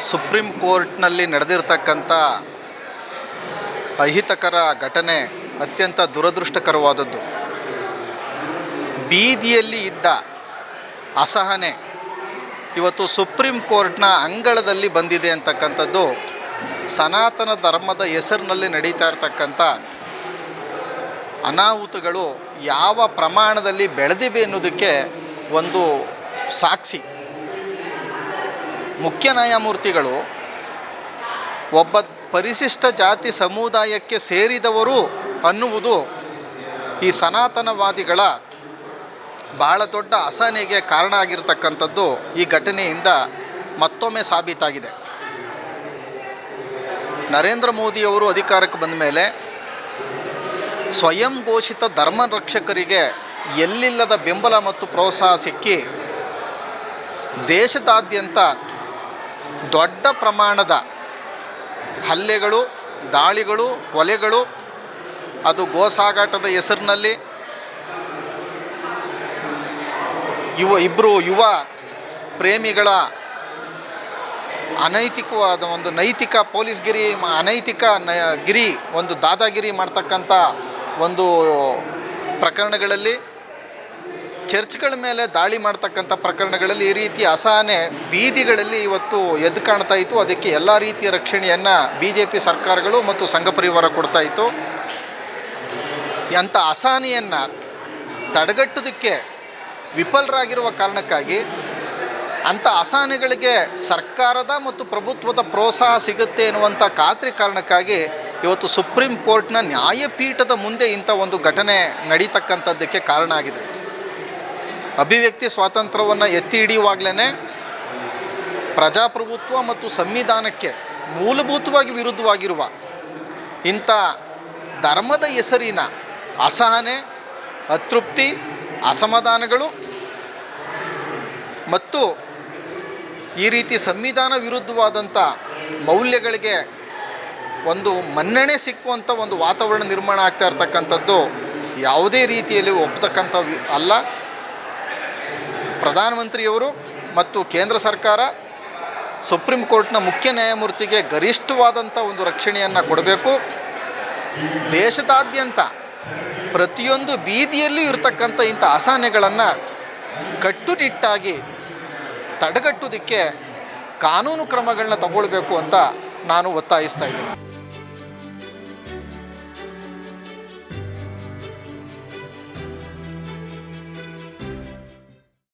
Supreme ಕೋರ್ಟ್ನಲ್ಲಿ ನಡೆದಿರ್ತಕ್ಕಂಥ ಅಹಿತಕರ ಘಟನೆ ಅತ್ಯಂತ ದುರದೃಷ್ಟಕರವಾದದ್ದು. ಬೀದಿಯಲ್ಲಿ ಇದ್ದ ಅಸಹನೆ ಇವತ್ತು ಸುಪ್ರೀಂ ಕೋರ್ಟ್ನ ಅಂಗಳದಲ್ಲಿ ಬಂದಿದೆ ಅಂತಕ್ಕಂಥದ್ದು ಸನಾತನ ಧರ್ಮದ ಹೆಸರಿನಲ್ಲಿ ನಡೀತಾ ಇರತಕ್ಕಂಥ ಅನಾಹುತಗಳು ಯಾವ ಪ್ರಮಾಣದಲ್ಲಿ ಬೆಳೆದಿವೆ ಅನ್ನೋದಕ್ಕೆ ಒಂದು ಸಾಕ್ಷಿ. ಮುಖ್ಯ ನ್ಯಾಯಮೂರ್ತಿಗಳು ಒಬ್ಬ ಪರಿಶಿಷ್ಟ ಜಾತಿ ಸಮುದಾಯಕ್ಕೆ ಸೇರಿದವರು ಅನ್ನುವುದು ಈ ಸನಾತನವಾದಿಗಳ ಬಹಳ ದೊಡ್ಡ ಅಸಹನೆಗೆ ಕಾರಣ ಆಗಿರತಕ್ಕಂಥದ್ದು ಈ ಘಟನೆಯಿಂದ ಮತ್ತೊಮ್ಮೆ ಸಾಬೀತಾಗಿದೆ. ನರೇಂದ್ರ ಮೋದಿಯವರು ಅಧಿಕಾರಕ್ಕೆ ಬಂದ ಮೇಲೆ ಸ್ವಯಂ ಘೋಷಿತ ಧರ್ಮ ರಕ್ಷಕರಿಗೆ ಎಲ್ಲಿಲ್ಲದ ಬೆಂಬಲ ಮತ್ತು ಪ್ರೋತ್ಸಾಹ ಸಿಕ್ಕಿ ದೇಶದಾದ್ಯಂತ ದೊಡ್ಡ ಪ್ರಮಾಣದ ಹಲ್ಲೆಗಳು, ದಾಳಿಗಳು, ಕೊಲೆಗಳು, ಅದು ಗೋಸಾಗಾಟದ ಹೆಸರಿನಲ್ಲಿ ಯುವ ಇಬ್ಬರು ಯುವ ಪ್ರೇಮಿಗಳ ಅನೈತಿಕವಾದ ಒಂದು ನೈತಿಕ ಪೊಲೀಸ್ಗಿರಿ ಗಿರಿ ಅನೈತಿಕ ನ, ಗಿರಿ, ಒಂದು ದಾದಾಗಿರಿ ಮಾಡ್ತಕ್ಕಂಥ ಒಂದು ಪ್ರಕರಣಗಳಲ್ಲಿ ಚರ್ಚ್ಗಳ ಮೇಲೆ ದಾಳಿ ಮಾಡ್ತಕ್ಕಂಥ ಪ್ರಕರಣಗಳಲ್ಲಿ ಈ ರೀತಿ ಅಸಹನೆ ಬೀದಿಗಳಲ್ಲಿ ಇವತ್ತು ಎದ್ದು ಕಾಣ್ತಾ ಇತ್ತು. ಅದಕ್ಕೆ ಎಲ್ಲ ರೀತಿಯ ರಕ್ಷಣೆಯನ್ನು ಬಿ ಜೆ ಪಿ ಸರ್ಕಾರಗಳು ಮತ್ತು ಸಂಘ ಪರಿವಾರ ಕೊಡ್ತಾ ಇತ್ತು. ಅಂಥ ಅಸಹನೆಯನ್ನು ತಡೆಗಟ್ಟೋದಕ್ಕೆ ವಿಫಲರಾಗಿರುವ ಕಾರಣಕ್ಕಾಗಿ ಅಂಥ ಅಸಹನೆಗಳಿಗೆ ಸರ್ಕಾರದ ಮತ್ತು ಪ್ರಭುತ್ವದ ಪ್ರೋತ್ಸಾಹ ಸಿಗುತ್ತೆ ಎನ್ನುವಂಥ ಖಾತ್ರಿ ಕಾರಣಕ್ಕಾಗಿ ಇವತ್ತು ಸುಪ್ರೀಂ ಕೋರ್ಟ್ನ ನ್ಯಾಯಪೀಠದ ಮುಂದೆ ಇಂಥ ಒಂದು ಘಟನೆ ನಡೀತಕ್ಕಂಥದ್ದಕ್ಕೆ ಕಾರಣ ಆಗಿದೆ. ಅಭಿವ್ಯಕ್ತಿ ಸ್ವಾತಂತ್ರ್ಯವನ್ನು ಎತ್ತಿ ಹಿಡಿಯುವಾಗಲೇ ಪ್ರಜಾಪ್ರಭುತ್ವ ಮತ್ತು ಸಂವಿಧಾನಕ್ಕೆ ಮೂಲಭೂತವಾಗಿ ವಿರುದ್ಧವಾಗಿರುವ ಇಂಥ ಧರ್ಮದ ಹೆಸರಿನ ಅಸಹನೆ, ಅತೃಪ್ತಿ, ಅಸಮಾಧಾನಗಳು ಮತ್ತು ಈ ರೀತಿ ಸಂವಿಧಾನ ವಿರುದ್ಧವಾದಂಥ ಮೌಲ್ಯಗಳಿಗೆ ಒಂದು ಮನ್ನಣೆ ಸಿಕ್ಕುವಂಥ ಒಂದು ವಾತಾವರಣ ನಿರ್ಮಾಣ ಆಗ್ತಾ ಇರ್ತಕ್ಕಂಥದ್ದು ಯಾವುದೇ ರೀತಿಯಲ್ಲಿ ಒಪ್ಪತಕ್ಕಂಥ ಅಲ್ಲ. ಪ್ರಧಾನಮಂತ್ರಿಯವರು ಮತ್ತು ಕೇಂದ್ರ ಸರ್ಕಾರ ಸುಪ್ರೀಂ ಕೋರ್ಟ್ನ ಮುಖ್ಯ ನ್ಯಾಯಮೂರ್ತಿಗೆ ಗರಿಷ್ಠವಾದಂಥ ಒಂದು ರಕ್ಷಣೆಯನ್ನು ಕೊಡಬೇಕು. ದೇಶದಾದ್ಯಂತ ಪ್ರತಿಯೊಂದು ಬೀದಿಯಲ್ಲೂ ಇರತಕ್ಕಂಥ ಇಂಥ ಅಸಹನೆಗಳನ್ನು ಕಟ್ಟುನಿಟ್ಟಾಗಿ ತಡೆಗಟ್ಟುವುದಕ್ಕೆ ಕಾನೂನು ಕ್ರಮಗಳನ್ನ ತಗೊಳ್ಬೇಕು ಅಂತ ನಾನು ಒತ್ತಾಯಿಸ್ತಾ ಇದ್ದೀನಿ.